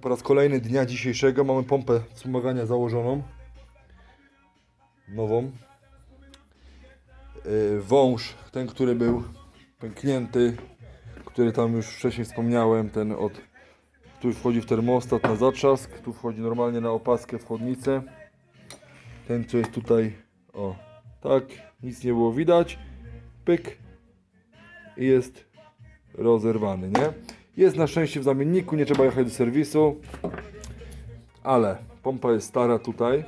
Po raz kolejny dnia dzisiejszego mamy pompę wspomagania założoną. Nową. Yy, Wąż, ten który był pęknięty, który tam już wcześniej wspomniałem, ten od tu wchodzi w termostat na zatrzask, tu wchodzi normalnie na opaskę w chłodnicę. Ten co jest tutaj, o, tak, nic nie było widać. Pyk. I jest rozerwany, nie? Jest na szczęście w zamienniku, nie trzeba jechać do serwisu. Ale pompa jest stara tutaj.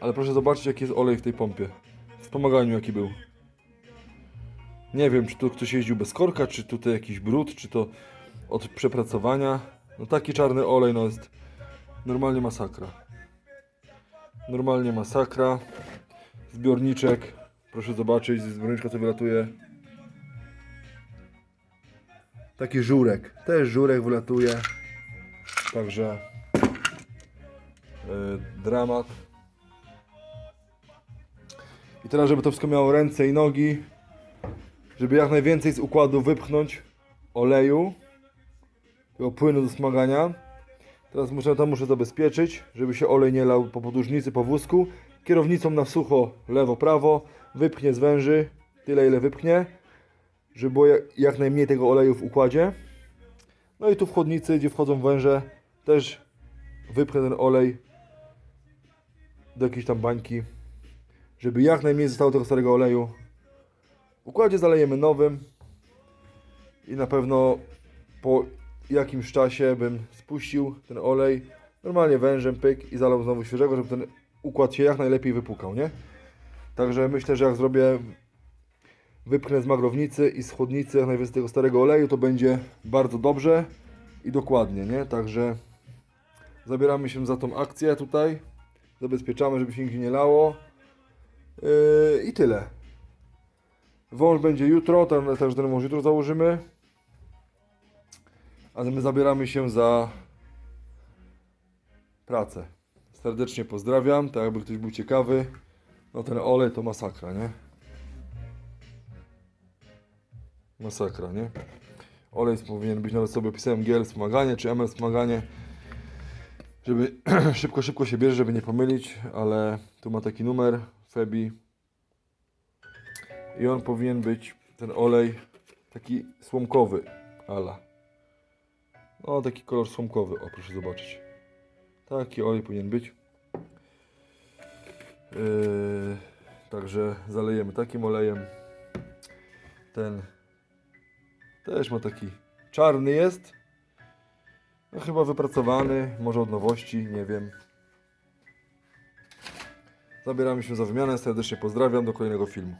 Ale proszę zobaczyć jaki jest olej w tej pompie. W wspomaganiu jaki był. Nie wiem, czy tu ktoś jeździł bez korka, czy tutaj jakiś brud, czy to od przepracowania. No taki czarny olej no jest normalnie masakra. Normalnie masakra. Zbiorniczek. Proszę zobaczyć, zbiorniczka co wylatuje. Taki żurek. Też żurek wylatuje. Także yy, dramat. I teraz, żeby to wszystko miało ręce i nogi, żeby jak najwięcej z układu wypchnąć oleju, tego płynu do smagania. Teraz muszę, to muszę zabezpieczyć, żeby się olej nie lał po podłużnicy, po wózku. Kierownicą na sucho, lewo, prawo. Wypchnie z węży, tyle ile wypchnie, żeby było jak, najmniej tego oleju w układzie. No i tu w chłodnicy, gdzie wchodzą węże, też wypchnę ten olej do jakiejś tam bańki, żeby jak najmniej zostało tego starego oleju. W układzie zalejemy nowym i na pewno po jakimś czasie bym spuścił ten olej normalnie wężem, pyk i zalał znowu świeżego, żeby ten układ się jak najlepiej wypukał, nie? Także myślę, że jak zrobię wypchnę z maglownicy i z chłodnicy jak najwięcej tego starego oleju, to będzie bardzo dobrze i dokładnie, nie? Także zabieramy się za tą akcję tutaj. Zabezpieczamy, żeby się nigdzie nie lało. Yy, I tyle. Wąż będzie jutro, ten, ten wąż jutro założymy. A my zabieramy się za pracę. Serdecznie pozdrawiam, tak jakby ktoś był ciekawy. No ten olej to masakra, nie? Masakra, nie? Olej powinien być, nawet sobie opisałem GL wspomaganie, czy ML wspomaganie, żeby szybko, szybko się bierze, żeby nie pomylić, ale tu ma taki numer, Febi i on powinien być, ten olej, taki słomkowy, ala. No, taki kolor słomkowy, o proszę zobaczyć. Taki olej powinien być. Yy, także zalejemy takim olejem. Ten też ma taki czarny jest. No chyba wypracowany, może od nowości, nie wiem. Zabieramy się za wymianę, serdecznie pozdrawiam, do kolejnego filmu.